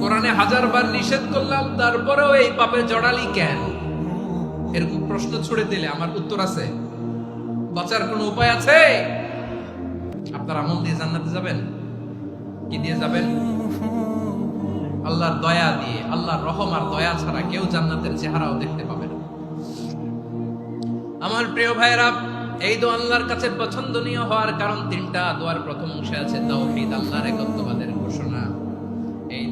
কোরআনে হাজার বার নিষেধ করলাম, তারপরেও এই পাপে জড়ালি কেন? এরকম প্রশ্ন ছুড়ে দিলে আমার উত্তর আছে। বাঁচার কোনো উপায় আছে? আপনার আমল দিয়ে জান্নাতে যাবেন? কি দিয়ে যাবেন? আল্লাহর দয়া দিয়ে, আল্লাহর রহম আর দয়া ছাড়া কেউ জান্নাতের চেহারাও দেখতে পাবে না। আমার প্রিয় ভাইরা এই দোয়া আল্লাহর কাছে পছন্দনীয় হওয়ার কারণ তিনটা। দোয়ার প্রথম অংশে আছে তাওহীদ আল্লাহর একত্ববাদের ঘোষণা।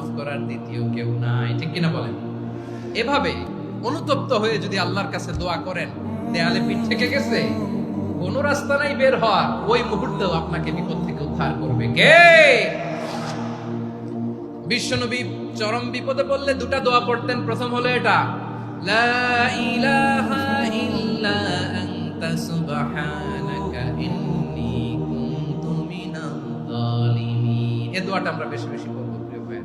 মাফ করার দ্বিতীয় কেউ নাই। ঠিক কিনা বলেন? এভাবে অনুতপ্ত হয়ে যদি আল্লাহর কাছে দোয়া করেন, দেয়ালে পিঠ থেকে গেছে, কোন রাস্তা নাই বের হওয়ার, ওই মুহূর্তেও আপনাকে বিপদ থেকে উদ্ধার করবে। কে? বিশ্বনবী চরম বিপদে পড়লে দুটা দোয়া পড়তেন। প্রথম হলো এটা, লা ইলাহা ইল্লা আনতা সুবহানাকা ইন্নী কুনতু মিনাল জালিমিন এই দোয়াটা আমরা বেশি বেশি পড়ব।